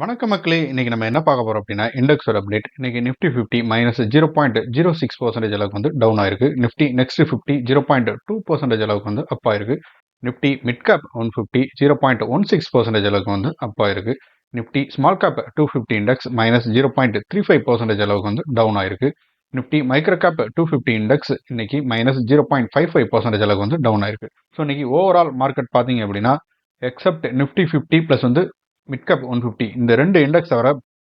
வணக்க மக்களே. இன்றைக்கி நம்ம என்ன பார்க்க போகிறோம் அப்படின்னா இண்டெக்ஸோட அப்டேட் இன்றைக்கி Nifty fifty minus zero point zero six percentage அளவுக்கு வந்து டவுன் ஆயிருக்கு. Nifty next fifty zero point two percentage அளவுக்கு வந்து அப் ஆயிருக்கு. Nifty mid cap one fifty zero point one six percentage அளவுக்கு வந்து அப் ஆயிருக்கு. Nifty small cap two fifty index minus zero point three five percentage அளவுக்கு வந்து down ஆயிருக்கு. Nifty micro cap two fifty index இன்னைக்கு minus zero point five five percentage அளவுக்கு வந்து down ஆயிருக்கு. ஸோ இன்னைக்கு ஓவரால் மார்க்கெட் பார்த்தீங்க அப்படின்னா எக்ஸப்ட் நிஃப்டி ஃபிஃப்டி ப்ளஸ் வந்து மிட்கப் ஒன் ஃபிஃப்டி இந்த ரெண்டு இண்டெக்ஸ் தவிர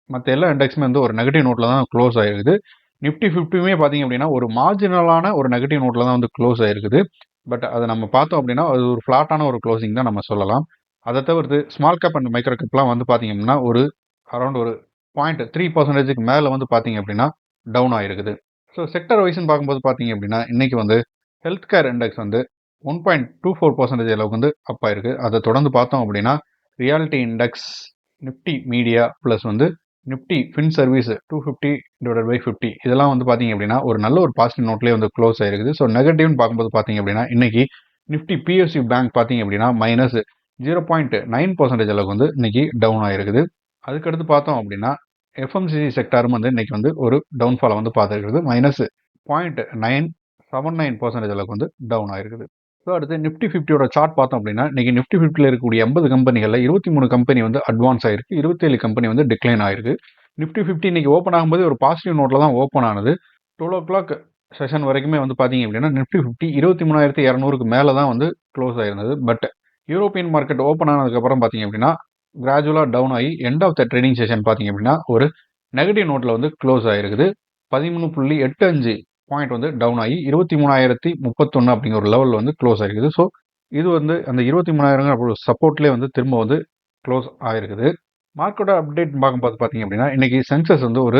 மற்ற எல்லா இண்டெக்ஸுமே வந்து ஒரு நெகட்டிவ் நோட்டில் தான் க்ளோஸ் ஆயிருக்குது. நிஃப்டி 50யுமே பார்த்தீங்க அப்படின்னா, ஒரு மார்ஜினலான ஒரு நெகட்டிவ் நோட்டில் தான் வந்து க்ளோஸ் ஆயிருக்குது. பட் அதை நம்ம பார்த்தோம் அப்படின்னா, அது ஒரு ஃப்ளாட்டான ஒரு க்ளோசிங் தான் நம்ம சொல்லலாம். அதை தவிர்த்து ஸ்மால் கேப் அண்ட் மைக்ரோ கேப்லாம் வந்து பார்த்தீங்க அப்படின்னா, ஒரு அரௌண்ட் ஒரு பாயிண்ட் த்ரீ பர்சன்டேஜுக்கு மேலே வந்து பார்த்தீங்க அப்படின்னா, டவுன் ஆயிருக்குது. ஸோ செக்டர் வைஸ்ன்னு பார்க்கும்போது பார்த்தீங்க அப்படின்னா, இன்றைக்கி வந்து ஹெல்த் கேர் இண்டெக்ஸ் வந்து 1.24% அளவுக்கு வந்து அப் ஆயிருக்கு. அதை தொடர்ந்து பார்த்தோம் அப்படின்னா, reality index, Nifty media plus வந்து Nifty fin service 250 divided by 50 இதெல்லாம் வந்து பார்த்தீங்க அப்படின்னா, ஒரு நல்ல ஒரு பாசிட்டிவ் நோட்லேயே வந்து க்ளோஸ் ஆயிருக்குது. ஸோ நெகட்டிவ்னு பார்க்கும்போது பார்த்தீங்க அப்படின்னா, இன்னைக்கு நிஃப்டி பிஎஸ்சி பேங்க் பார்த்தீங்க அப்படின்னா, மைனஸ் 0.9% அளவுக்கு வந்து இன்னைக்கு டவுன் ஆயிருக்குது. அதுக்கடுத்து பார்த்தோம் அப்படின்னா, எஃப்எம்சிஜி செக்டாரும் வந்து இன்னைக்கு வந்து ஒரு டவுன்ஃபாலை வந்து பார்த்துருக்குது. மைனஸ் 0.979% அளவுக்கு வந்து டவுன் ஆயிருக்குது. ஸோ அடுத்து நிஃப்டி 50யோட சார்ட் பார்த்தோம் அப்படின்னா, இன்னைக்கு நிஃப்டி 50ல இருக்கக்கூடிய 80 கம்பெனிகளில் 23 கம்பெனி வந்து அட்வான்ஸ் ஆயிருக்கு. 27 கம்பெனி வந்து டிக்ளைன் ஆயிருக்கு. நிஃப்டி 50 இன்னைக்கு ஓப்பன் ஆகும்போது ஒரு பாசிட்டிவ் நோட்டில் தான் ஓப்பன் ஆனது. 12:00 செஷன் வரைக்குமே வந்து பார்த்தீங்க அப்படின்னா, நிஃப்டி 50 23,200க்கு மேலே தான் வந்து க்ளோஸ் ஆயிருந்தது. பட் யூரோப்பியன் மார்க்கெட் ஓப்பன் ஆனதுக்கப்புறம் பார்த்தீங்க அப்படின்னா, கிராஜுவலாக டவுன் ஆகி end of the trading session பார்த்தீங்க அப்படின்னா, ஒரு நெகட்டிவ் நோட்டில் வந்து க்ளோஸ் ஆயிருக்குது. 13.85 பாயிண்ட் வந்து டவுன் ஆகி 23,031 அப்படிங்கிற ஒரு லெவலில் வந்து க்ளோஸ் ஆகிருக்குது ஸோ இது வந்து அந்த 23,000 சப்போர்ட்லேயே வந்து திரும்ப வந்து க்ளோஸ் ஆகிருக்குது மார்க்கெட்டோட அப்டேட் பார்க்கும்போது பார்த்தீங்க அப்படின்னா, இன்றைக்கி சென்சஸ் வந்து ஒரு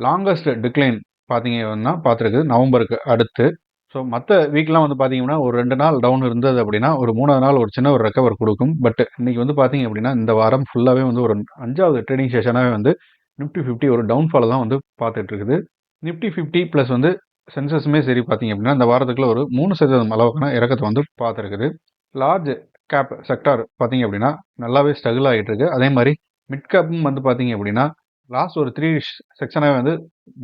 லாங்கஸ்ட் டிக்ளைன் பார்த்தீங்கன்னா பார்த்துருக்குது நவம்பருக்கு அடுத்து. ஸோ மற்ற வீக்லாம் வந்து பார்த்தீங்கன்னா, ஒரு ரெண்டு நாள் டவுன் இருந்தது அப்படின்னா, ஒரு மூணாவது நாள் ஒரு சின்ன ஒரு ரெக்கவர் கொடுக்கும். பட் இன்றைக்கி வந்து பார்த்தீங்க அப்படின்னா, இந்த வாரம் ஃபுல்லாகவே வந்து ஒரு அஞ்சாவது ட்ரேடிங் செஷனாகவே வந்து நிஃப்டி 50 ஒரு டவுன்ஃபாலை தான் வந்து பார்த்துட்டு இருக்குது. நிஃப்டி ஃபிஃப்டி ப்ளஸ் வந்து சென்சஸுமே சரி பார்த்தீங்க அப்படின்னா, இந்த வாரத்துக்குள்ள ஒரு மூணு சதவீதம் அளவுக்கான இறக்கத்தை வந்து பார்த்துருக்குது. லார்ஜ் கேப் செக்டார் பார்த்தீங்க அப்படின்னா, நல்லாவே ஸ்ட்ரகிள் ஆகிட்டு இருக்கு. அதே மாதிரி மிட் கேப்பும் வந்து பார்த்தீங்க அப்படின்னா, லாஸ்ட் ஒரு த்ரீ செக்ஷனாகவே வந்து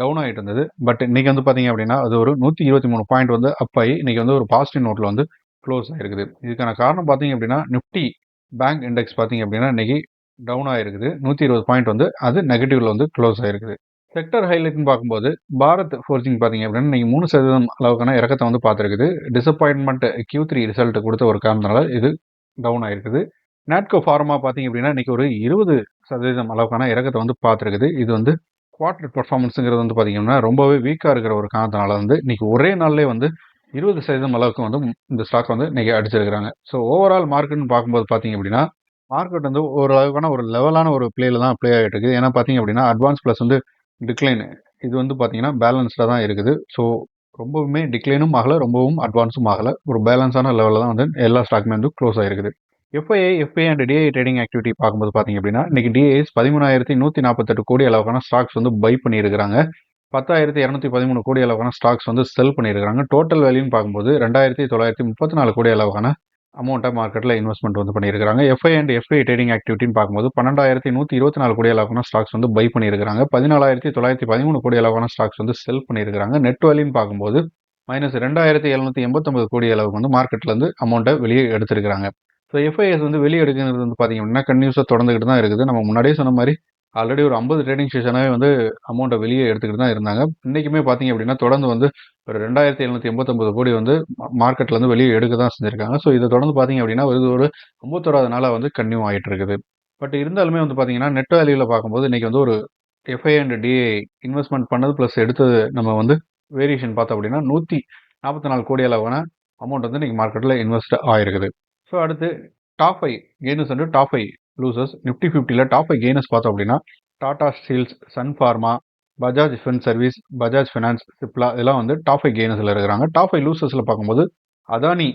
டவுன் ஆகிட்டு இருந்தது. பட் இன்றைக்கி வந்து பார்த்தீங்க அப்படின்னா, அது ஒரு 123 பாயிண்ட் வந்து அப் ஆகி இன்றைக்கி வந்து ஒரு பாசிட்டிவ் நோட்டில் வந்து க்ளோஸ் ஆகிருக்குது இதுக்கான காரணம் பார்த்தீங்க அப்படின்னா, நிஃப்டி பேங்க் இண்டெக்ஸ் பார்த்தீங்க அப்படின்னா, இன்றைக்கி டவுன் ஆகிருக்குது நூற்றி இருபது பாயிண்ட் வந்து அது நெகட்டிவில் வந்து க்ளோஸ் ஆகிருக்குது செக்டர் ஹைலைட்னு பார்க்கும்போது, பாரத் ஃபோர்ஜிங் பார்த்தீங்க அப்படின்னா, இன்னைக்கு 3% அளவுக்கான இறக்கத்தை வந்து பார்த்துருக்குது. டிசப்பாயின்மெண்ட் கியூ த்ரீ ரிசல்ட் கொடுத்த ஒரு காரணத்தினால இது டவுன் ஆயிருக்குது. நாட்கோ ஃபார்மா பார்த்தீங்க அப்படின்னா, இன்னைக்கு ஒரு 20% அளவுக்கான இறக்கத்தை வந்து பார்த்துருக்குது. இது வந்து குவார்டர் பர்ஃபார்மன்ஸுங்கிறது வந்து பார்த்தீங்கன்னா, ரொம்பவே வீக்காக இருக்கிற ஒரு காரணத்தினால வந்து இன்னைக்கு ஒரே நாள்லேயே வந்து 20% அளவுக்கு வந்து இந்த ஸ்டாக் வந்து இன்னைக்கு அடிச்சிருக்கிறாங்க. ஸோ ஓவரால் மார்க்கெட்னு பார்க்கும்போது பார்த்தீங்க அப்படின்னா, மார்க்கெட் வந்து ஓரளவுக்கான ஒரு லெவலான ஒரு பிளேல தான் ப்ளே ஆகிட்டு இருக்குது. ஏன்னா பார்த்தீங்க அப்படின்னா, அட்வான்ஸ் பிளஸ் வந்து டிக்ளைனு இது வந்து பார்த்தீங்கன்னா, பேலன்ஸ்டாக தான் இருக்குது. ஸோ ரொம்பவுமே டிக்ளைனும் ஆகலை ரொம்பவும் அட்வான்ஸும் ஆகலை ஒரு பேலன்ஸான லெவலில் தான் வந்து எல்லா ஸ்டாக்குமே வந்து க்ளோஸ் ஆயிருக்குது. FII FII and DII trading activity பார்க்கும்போது பார்த்தீங்க அப்படின்னா, இன்னைக்கு டிஐஎஸ் 13,148 கோடி அளவுக்கான ஸ்டாக்ஸ் வந்து பை பண்ணியிருக்கிறாங்க. 10,213 கோடி அளவுக்கான ஸ்டாக்ஸ் வந்து செல் பண்ணியிருக்கிறாங்க. டோட்டல் வேல்யூன்னு பார்க்கும்போது 2,934 கோடி அளவுக்கான அமௌண்ட்டை மார்க்கெட்டில் இன்வெஸ்ட்மெண்ட் வந்து பண்ணியிருக்காங்க எஃப்ஐ அண்ட் எஃப்ஐ ட்ரேடிங் ஆக்டிவிட்டின்னு பார்க்கும்போது 12,124 கோடி அளவுக்கான ஸ்டாக்ஸ் வந்து பை பண்ணிருக்கிறாங்க பதினாலாயிரத்தி தொள்ளாயிரத்தி பதிமூணு கோடி அளவுக்கான ஸ்டாக்ஸ் வந்து செல் பண்ணியிருக்காங்க நெட் வேல்யூன்னு பார்க்கும்போது மைனஸ் 2,789 கோடி அளவுக்கு வந்து மார்க்கெட்லேருந்து அமௌண்ட்டை வெளியே எடுத்திருக்கிறாங்க. ஸோ எஃப்ஐஎஸ் வந்து வெளியே எடுக்கிறது வந்து பார்த்தீங்க அப்படின்னா, கன்யூஸாக தொடர்ந்துகிட்டு தான் இருக்குது. நம்ம முன்னாடியே சொன்ன மாதிரி ஆல்ரெடி ஒரு 50 ட்ரேடிங் செஷனாகவே வந்து அமௌண்ட்டை வெளியே எடுத்துக்கிட்டு தான் இருந்தாங்க. இன்றைக்குமே பார்த்தீங்க அப்படின்னா, தொடர்ந்து வந்து ஒரு 2,789 கோடி வந்து மார்க்கெட்லேருந்து வெளியே எடுக்க தான் செஞ்சிருக்காங்க. ஸோ இதை தொடர்ந்து பார்த்தீங்க அப்படின்னா, இது ஒரு 51வது நாளாக வந்து கன்யூ ஆகிட்டு இருக்குது. பட் இருந்தாலுமே வந்து பார்த்தீங்கன்னா, நெட் வேல்யூவில் பார்க்கும்போது இன்னைக்கு வந்து ஒரு எஃப்ஐ அண்ட் டிஐ இன்வெஸ்ட்மெண்ட் பண்ணது ப்ளஸ் எடுத்தது நம்ம வந்து வேரியேஷன் பார்த்தோம் அப்படின்னா, 144 கோடி அளவான அமௌண்ட் வந்து இன்னைக்கு மார்க்கெட்டில் இன்வெஸ்ட் ஆயிருக்குது. ஸோ அடுத்து top 5 gainers and top five losers Nifty 50ல top five gainers பார்த்தோம் அப்படின்னா, Tata steels, Sun pharma, Bajaj fin service, Bajaj finance, Cipla இதெல்லாம் வந்து டாப் ஃபைவ் கெய்னர்ஸில் இருக்கிறாங்க. டாப் ஃபைவ் லூசர்ஸில் பார்க்கும்போது Adani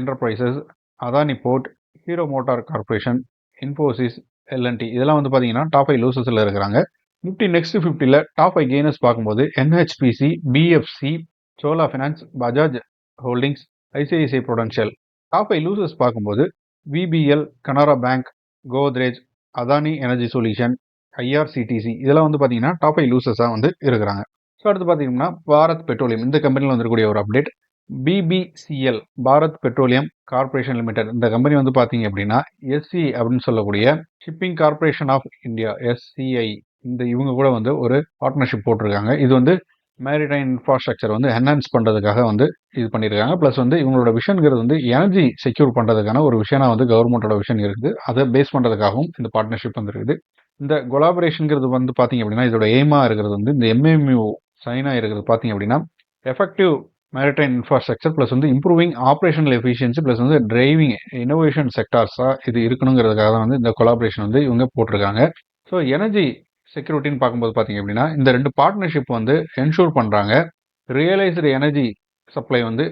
enterprises, Adani port, Hero motor corporation, Infosys, LNT இதெல்லாம் வந்து பார்த்தீங்கன்னா, டாப் ஃபைவ் லூசர்ஸில் இருக்கிறாங்க. நிஃப்டி நெக்ஸ்ட் 50ல டாப் ஃபைவ் கெய்னர்ஸ் பார்க்கும்போது NHPC, PFC, Chola finance, Bajaj holdings, ICICI prudential top five losers பார்க்கும்போது VBL, Canara bank, Godrej, Adani energy solution, IRCTC இதெல்லாம் வந்து பார்த்தீங்கன்னா டாப் ஐ லூசஸாக வந்து இருக்கிறாங்க. ஸோ அடுத்து பார்த்தீங்கன்னா பாரத் பெட்ரோலியம். இந்த கம்பெனியில் வந்துருக்கூடிய ஒரு update BPCL Bharat petroleum corporation limited. இந்த கம்பெனி வந்து பார்த்தீங்க அப்படின்னா எஸ்சி அப்படின்னு சொல்லக்கூடிய shipping corporation of India SCI இந்த இவங்க கூட வந்து ஒரு பார்ட்னர்ஷிப் போட்டிருக்காங்க. இது வந்து மேரிடைன் இன்ஃப்ராஸ்ட்ரக்சர் வந்து என்ஹான்ஸ் பண்ணுறதுக்காக வந்து இது பண்ணியிருக்காங்க ப்ளஸ் வந்து இவங்களோட விஷன்கிறது வந்து எனர்ஜி செக்யூர் பண்ணுறதுக்கான ஒரு விஷயம் வந்து கவர்மெண்ட்டோட விஷன் இருக்குது. அதை பேஸ் பண்ணுறதுக்காகவும் இந்த பார்ட்னர்ஷிப் வந்துருக்குது. இந்த கொலாபரேஷனுங்கிறது வந்து பார்த்தீங்க அப்படின்னா இதோட எய்மாக இருக்கிறது வந்து இந்த எம்எம்யூ சைனாக இருக்கிறது பார்த்தீங்க அப்படின்னா எஃபெக்டிவ் மேரிடைன் இன்ஃப்ராஸ்ட்ரக்சர் ப்ளஸ் வந்து இம்ப்ரூவிங் ஆப்ரேஷனல் எஃபிஷியன்சி ப்ளஸ் வந்து டிரைவிங் இனோவேஷன் செக்டார்ஸாக இது இருக்கணுங்கிறதுக்காக தான் வந்து இந்த கொலாபரேஷன் வந்து இவங்க போட்டிருக்காங்க. ஸோ எனர்ஜி செக்யூரிட்டின்னு பார்க்கும்போது பார்த்தீங்க அப்படின்னா இந்த ரெண்டு பார்ட்னர்ஷிப் வந்து என்ஷூர் பண்ணுறாங்க ரியலைஸ்டு எனர்ஜி சப்ளை வந்து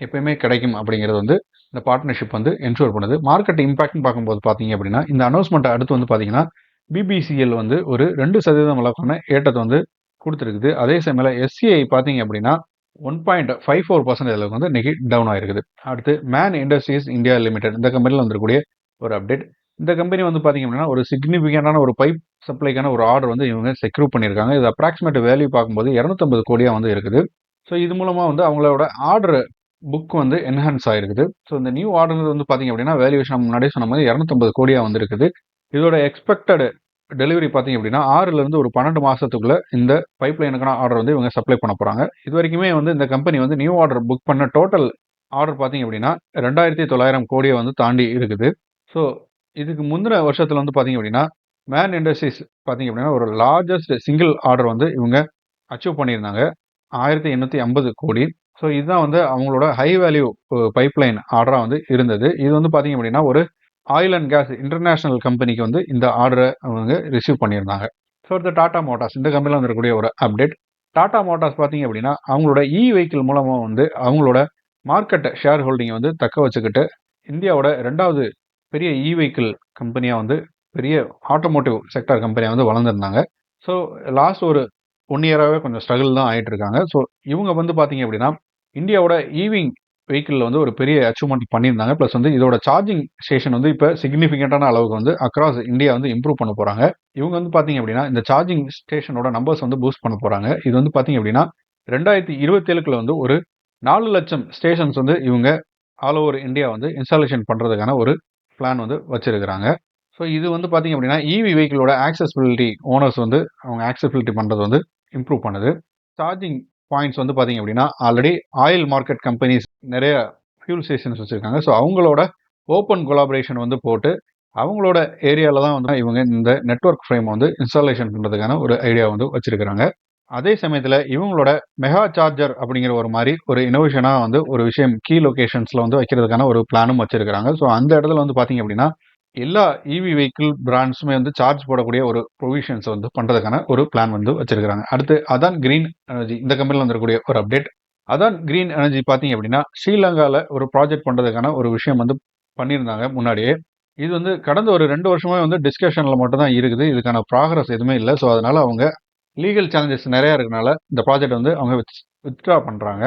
எப்பயுமே கிடைக்கும் அப்படிங்கிறது வந்து இந்த பார்ட்னர்ஷிப் வந்து என்ஷூர் பண்ணுது. மார்க்கெட் இம்பாக்ட்னு பார்க்கும்போது பார்த்தீங்க அப்படின்னா இந்த அனௌன்ஸ்மெண்ட் அடுத்து வந்து பார்த்தீங்கன்னா பிபிசிஎல் வந்து ஒரு ரெண்டு சதவீதம் அளவுக்கான ஏற்றத்தை வந்து கொடுத்துருக்குது. அதே சமயம் எஸ்சிஐ பார்த்தீங்க அப்படின்னா one point five four percentage அளவுக்கு வந்து இன்னைக்கு டவுன் ஆயிருக்குது. அடுத்து மேன் இண்டஸ்ட்ரீஸ் இந்தியா லிமிடெட் இந்த கம்பெனியில் வந்துருக்கூடிய ஒரு அப்டேட் இந்த கம்பெனி வந்து பார்த்தீங்க அப்படின்னா ஒரு சிக்னிஃபிகண்டான ஒரு பைப் சப்ளைக்கான ஒரு ஆர்டர் வந்து இவங்க செக்யூர் பண்ணியிருக்காங்க. இது அப்ராக்சிமேட் வேல்யூ பார்க்கும்போது இரநூத்தம்பது கோடியாக வந்து இருக்குது. ஸோ இது மூலமாக வந்து அவங்களோட ஆர்டர் புக் வந்து என்ஹான்ஸ் ஆயிருக்குது. ஸோ இந்த நியூ ஆர்டர் வந்து பார்த்தீங்க அப்படின்னா வேல்யூவேஷன் முன்னாடியே சொன்ன மாதிரி இரநூத்தம்பது கோடியாக வந்துருக்குது இதோட எக்ஸ்பெக்டடு டெலிவரி பார்த்தீங்க அப்படின்னா ஆறுலேருந்து ஒரு பன்னெண்டு மாதத்துக்குள்ளே இந்த பைப் லைனுக்கான ஆர்டர் வந்து இவங்க சப்ளை பண்ண போகிறாங்க இது வரைக்குமே வந்து இந்த கம்பெனி வந்து நியூ ஆர்டர் புக் பண்ண டோட்டல் ஆர்டர் பார்த்தீங்க அப்படின்னா ரெண்டாயிரத்தி தொள்ளாயிரம் கோடியை வந்து தாண்டி இருக்குது. ஸோ இதுக்கு முந்தின வருஷத்தில் வந்து பார்த்தீங்க அப்படின்னா மேன் இண்டஸ்ட்ரீஸ் பார்த்தீங்க அப்படின்னா ஒரு லார்ஜஸ்ட் சிங்கிள் ஆர்டர் வந்து இவங்க அச்சீவ் பண்ணியிருந்தாங்க. ஆயிரத்தி எண்ணூற்றி ஐம்பது கோடி. ஸோ இதுதான் வந்து அவங்களோட ஹை வேல்யூ பைப்லைன் ஆர்டராக வந்து இருந்தது. இது வந்து பார்த்தீங்க அப்படின்னா ஒரு ஆயில் அண்ட் கேஸ் இன்டர்நேஷனல் கம்பெனிக்கு வந்து இந்த ஆர்டரை அவங்க ரிசீவ் பண்ணியிருந்தாங்க. ஸோ இந்த டாடா மோட்டார்ஸ் இந்த கம்பெனியில் வந்துருக்கூடிய ஒரு அப்டேட் டாடா மோட்டார்ஸ் பார்த்தீங்க அப்படின்னா அவங்களோட இ வெஹிக்கிள் மூலமாக வந்து அவங்களோட மார்க்கெட்டை ஷேர் ஹோல்டிங்கை வந்து தக்க வச்சுக்கிட்டு இந்தியாவோட ரெண்டாவது பெரிய இ வெஹிக்கிள் கம்பெனியாக வந்து பெரிய ஆட்டோமோட்டிவ் செக்டர் கம்பெனியாக வந்து வளர்ந்துருந்தாங்க. ஸோ லாஸ்ட் ஒரு ஒன் இயராகவே கொஞ்சம் ஸ்ட்ரகிள் தான் ஆகிட்டு இருக்காங்க ஸோ இவங்க வந்து பார்த்தீங்க அப்படின்னா இந்தியாவோட ஈவிங் வெஹிக்கிளில் வந்து ஒரு பெரிய அச்சீவ்மெண்ட் பண்ணியிருந்தாங்க. ப்ளஸ் வந்து இதோட சார்ஜிங் ஸ்டேஷன் வந்து இப்போ சிக்னிஃபிகண்ட்டான அளவுக்கு வந்து அக்ராஸ் இந்தியா வந்து இம்ப்ரூவ் பண்ண போகிறாங்க இவங்க வந்து பார்த்தீங்க அப்படின்னா இந்த சார்ஜிங் ஸ்டேஷனோட நம்பர்ஸ் வந்து பூஸ்ட் பண்ண போகிறாங்க இது வந்து பார்த்தீங்க அப்படின்னா ரெண்டாயிரத்தி இருபத்தேழுக்குள்ள வந்து ஒரு நாலு லட்சம் ஸ்டேஷன்ஸ் வந்து இவங்க ஆல் ஓவர் இந்தியா வந்து இன்ஸ்டாலேஷன் பண்ணுறதுக்கான ஒரு பிளான் வந்து வச்சுருக்கிறாங்க. ஸோ இது வந்து பார்த்தீங்க அப்படின்னா இவி வெஹிக்கிளோட ஆக்சசிபிலிட்டி ஓனர்ஸ் வந்து அவங்க ஆக்சசிபிலிட்டி பண்ணுறது வந்து இம்ப்ரூவ் பண்ணுது. சார்ஜிங் பாயிண்ட்ஸ் வந்து பார்த்தீங்க அப்படின்னா ஆல்ரெடி ஆயில் மார்க்கெட் கம்பெனிஸ் நிறைய ஃபியூல் ஸ்டேஷன்ஸ் வச்சுருக்காங்க. ஸோ அவங்களோட ஓப்பன் கொலாபரேஷன் வந்து போட்டு அவங்களோட ஏரியாவில் தான் வந்து இவங்க இந்த நெட்ஒர்க் ஃப்ரேம் வந்து இன்ஸ்டாலேஷன் பண்ணுறதுக்கான ஒரு ஐடியா வந்து வச்சுருக்கிறாங்க. அதே சமயத்தில் இவங்களோட மெகா சார்ஜர் அப்படிங்கிற ஒரு மாதிரி ஒரு இனோவேஷனாக வந்து ஒரு விஷயம் கீ லொக்கேஷன்ஸில் வந்து வைக்கிறதுக்கான ஒரு பிளானும் வச்சுருக்கிறாங்க. ஸோ அந்த இடத்துல வந்து பார்த்தீங்க அப்படின்னா எல்லா இவி வெஹிக்கிள் பிராண்ட்ஸுமே வந்து சார்ஜ் போடக்கூடிய ஒரு ப்ரொவிஷன்ஸ் வந்து பண்ணுறதுக்கான ஒரு பிளான் வந்து வச்சிருக்காங்க அடுத்து அதான் கிரீன் எனர்ஜி இந்த கம்பெனியில் வந்துருக்கூடிய ஒரு அப்டேட் அதான் கிரீன் எனர்ஜி பார்த்தீங்க அப்படின்னா ஸ்ரீலங்காவில் ஒரு ப்ராஜெக்ட் பண்ணுறதுக்கான ஒரு விஷயம் வந்து பண்ணியிருந்தாங்க முன்னாடியே. இது வந்து கடந்த ஒரு ரெண்டு வருஷமே வந்து டிஸ்கஷனில் மட்டும் தான் இருக்குது. இதுக்கான ப்ராக்ரஸ் எதுவுமே இல்லை. ஸோ அதனால் அவங்க லீகல் சேலஞ்சஸ் நிறையா இருக்கனால இந்த ப்ராஜெக்ட் வந்து அவங்க வித்ட்ரா பண்ணுறாங்க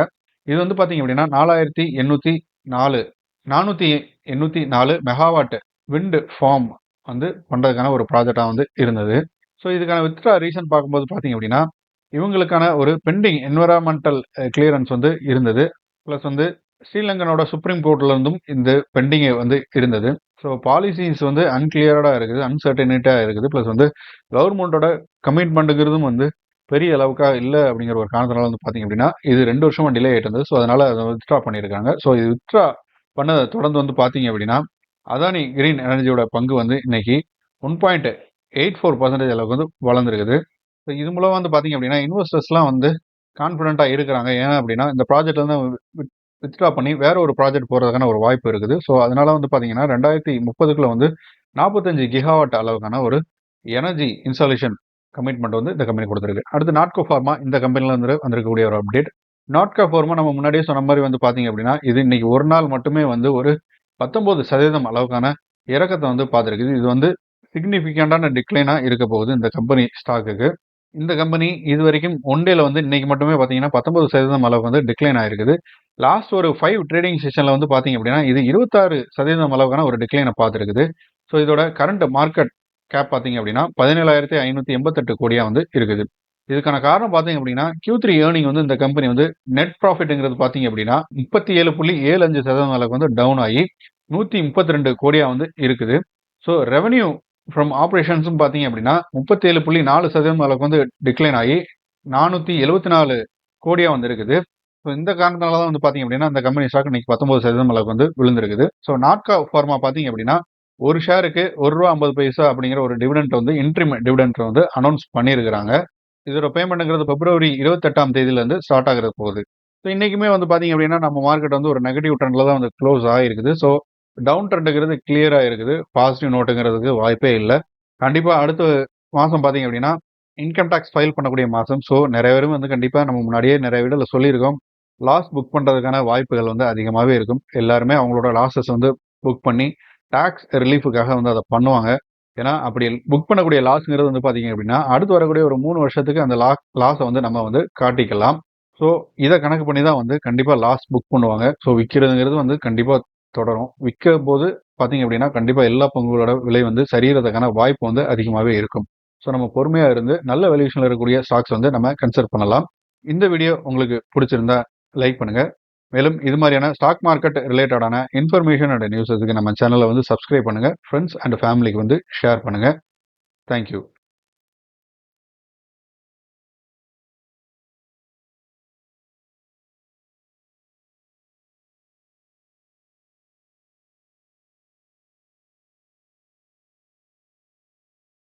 இது வந்து பார்த்தீங்க அப்படின்னா நாலாயிரத்தி எண்ணூற்றி நாலு நானூற்றி எண்ணூற்றி நாலு மெகாவாட் விண்டு ஃபார்ம் வந்து பண்ணுறதுக்கான ஒரு ப்ராஜெக்டாக வந்து இருந்தது. ஸோ இதுக்கான வித்ரா ரீசன் பார்க்கும்போது பார்த்தீங்க அப்படின்னா இவங்களுக்கான ஒரு பெண்டிங் என்வரான்மெண்டல் கிளியரன்ஸ் வந்து இருந்தது. ப்ளஸ் வந்து ஸ்ரீலங்கனோட சுப்ரீம் கோர்ட்லேருந்தும் இந்த பெண்டிங்கை வந்து இருந்தது. ஸோ பாலிசிஸ் வந்து அன்கிளியர்டாக இருக்குது அன்சர்டனிட்டாக இருக்குது. ப்ளஸ் வந்து கவர்மெண்ட்டோட கமிட்மெண்ட்டுங்கிறதும் வந்து பெரிய அளவுக்காக இல்லை அப்படிங்கிற ஒரு காரணத்தினால வந்து பார்த்தீங்க அப்படின்னா இது ரெண்டு வருஷமாக டிலே ஆகிட்டு இருந்தது. ஸோ அதனால் அதை வித்ட்ரா பண்ணியிருக்காங்க. ஸோ இது வித்ட்ரா பண்ணதை தொடர்ந்து வந்து பார்த்தீங்க அப்படின்னா அதானி கிரீன் எனர்ஜியோட பங்கு வந்து இன்னைக்கு one point eight four percentage அளவுக்கு வந்து வளர்ந்துருக்குது. ஸோ இது மூலம் வந்து பார்த்தீங்க அப்படின்னா இன்வெஸ்டர்ஸ்லாம் வந்து கான்ஃபிடென்ட்டாக இருக்கிறாங்க. ஏன் அப்படின்னா இந்த ப்ராஜெக்ட் வந்து வித்ட்ரா பண்ணி வேற ஒரு ப்ராஜெக்ட் போகிறதுக்கான ஒரு வாய்ப்பு இருக்குது. ஸோ அதனால வந்து பார்த்தீங்கன்னா ரெண்டாயிரத்தி முப்பதுக்குள்ள வந்து நாற்பத்தஞ்சு கிகாவாட் அளவுக்கான ஒரு எனர்ஜி இன்ஸ்டாலேஷன் கமிட்மெண்ட் வந்து இந்த கம்பெனி கொடுத்துருக்கு. அடுத்து நாட்கோ ஃபார்மா இந்த கம்பெனியில் வந்து வந்திருக்கக்கூடிய ஒரு அப்டேட் நாட்கோ ஃபார்மா நம்ம முன்னாடியே சொன்ன மாதிரி வந்து பார்த்தீங்க அப்படின்னா இது இன்னைக்கு ஒரு நாள் மட்டுமே வந்து ஒரு பத்தொன்பது சதவீதம் அளவுக்கான இறக்கத்தை வந்து பார்த்துருக்குது. இது வந்து சிக்னிஃபிகண்டான டிக்ளைனாக இருக்க போகுது இந்த கம்பெனி ஸ்டாக்குக்கு இந்த கம்பெனி இது வரைக்கும் ஒன் டேல வந்து இன்னைக்கு மட்டுமே பார்த்தீங்கன்னா பத்தொன்பது சதவீதம் அளவு வந்து டிக்ளைன் ஆயிருக்குது லாஸ்ட் ஒரு ஃபைவ் ட்ரேடிங் செஷனில் வந்து பார்த்தீங்க அப்படின்னா இது இருபத்தாறு சதவீதம் அளவுக்கான ஒரு டிக்ளைனை பார்த்துருக்குது. ஸோ இதோட கரண்ட் மார்க்கெட் கேப் பார்த்தீங்க அப்படின்னா பதினேழாயிரத்தி ஐநூற்றி எண்பத்தெட்டு கோடியாக வந்து இருக்குது. இதுக்கான காரணம் பார்த்தீங்க அப்படின்னா கியூ த்ரீ ஏர்னிங் வந்து இந்த கம்பெனி வந்து நெட் ப்ராஃபிட்ங்கிறது பார்த்தீங்க அப்படின்னா முப்பத்தி ஏழு புள்ளி ஏழு அஞ்சு சதவீதம் அளவுக்கு வந்து டவுன் ஆகி நூற்றி முப்பத்தி ரெண்டு கோடியாக வந்து இருக்குது. ஸோ ரெவன்யூ ஃப்ரம் ஆப்ரேஷன்ஸும் பார்த்தீங்க அப்படின்னா முப்பத்தேழு புள்ளி நாலு சதவீதம் அளவுக்கு வந்து டிக்ளைன் ஆகி நானூற்றி எழுபத்தி நாலு கோடியாக வந்து இருக்குது. ஸோ இந்த காரணத்தினால தான் வந்து பார்த்தீங்க அப்படின்னா அந்த கம்பெனி ஸ்டாக் இன்னைக்கு பத்தொம்பது சதவீதம் அளவுக்கு வந்து விழுந்திருக்குது. ஸோ நாட்கா ஃபார்மா பார்த்தீங்க அப்படின்னா ஒரு ஷேருக்கு ஒரு ரூபா ஐம்பது பைசா அப்படிங்கிற ஒரு டிவிடெண்ட் வந்து இன்ட்ரிம் டிவிடெண்ட் வந்து அனௌன்ஸ் பண்ணியிருக்கிறாங்க. இதோட பேமெண்ட்ங்கிறது பிப்ரவரி இருபத்தெட்டாம் தேதியிலேருந்து ஸ்டார்ட் ஆகிறது போகுது. ஸோ இன்றைக்குமே வந்து பார்த்தீங்க அப்படின்னா நம்ம மார்க்கெட் வந்து ஒரு நெகட்டிவ் ட்ரெண்டில் தான் வந்து க்ளோஸ் ஆகிருக்குது. ஸோ டவுன் ட்ரெண்டுங்கிறது கிளியராக இருக்குது பாசிட்டிவ் நோட்டுங்கிறதுக்கு வாய்ப்பே இல்லை. கண்டிப்பாக அடுத்த மாதம் பார்த்தீங்க அப்படின்னா இன்கம் டேக்ஸ் ஃபைல் பண்ணக்கூடிய மாதம் ஸோ நிறைய பேரும் வந்து கண்டிப்பாக நம்ம முன்னாடியே நிறைய வீடில் சொல்லியிருக்கோம். லாஸ் புக் பண்ணுறதுக்கான வாய்ப்புகள் வந்து அதிகமாகவே இருக்கும். எல்லாருமே அவங்களோட லாஸஸ் வந்து புக் பண்ணி டேக்ஸ் ரிலீஃபுக்காக வந்து அதை பண்ணுவாங்க. ஏன்னா அப்படி புக் பண்ணக்கூடிய லாஸ்ங்கிறது வந்து பார்த்தீங்க அப்படின்னா அடுத்து வரக்கூடிய ஒரு மூணு வருஷத்துக்கு அந்த லா லாஸை வந்து நம்ம வந்து காட்டிக்கலாம். ஸோ இதை கணக்கு பண்ணி தான் வந்து கண்டிப்பாக லாஸ் புக் பண்ணுவாங்க. ஸோ விற்கிறதுங்கிறது வந்து கண்டிப்பாக தொடரும். விற்க போது பார்த்தீங்க அப்படின்னா கண்டிப்பாக எல்லா பங்குகளோட விலை வந்து சரியறதுக்கான வாய்ப்பு வந்து அதிகமாகவே இருக்கும். ஸோ நம்ம பொறுமையாக இருந்து நல்ல வேல்யூஷனில் இருக்கக்கூடிய ஸ்டாக்ஸ் வந்து நம்ம கன்சல்ட் பண்ணலாம். இந்த வீடியோ உங்களுக்கு பிடிச்சிருந்தா லைக் பண்ணுங்கள் மேலும் இது மாதிரியான ஸ்டாக் மார்க்கெட் ரிலேட்டடான இன்ஃபர்மேஷன் அண்ட் நியூஸஸுக்கு நம்ம சேனலை வந்து சப்ஸ்கிரைப் பண்ணுங்கள் ஃப்ரெண்ட்ஸ் அண்ட் ஃபேமிலிக்கு வந்து ஷேர் பண்ணுங்கள் தேங்க்யூ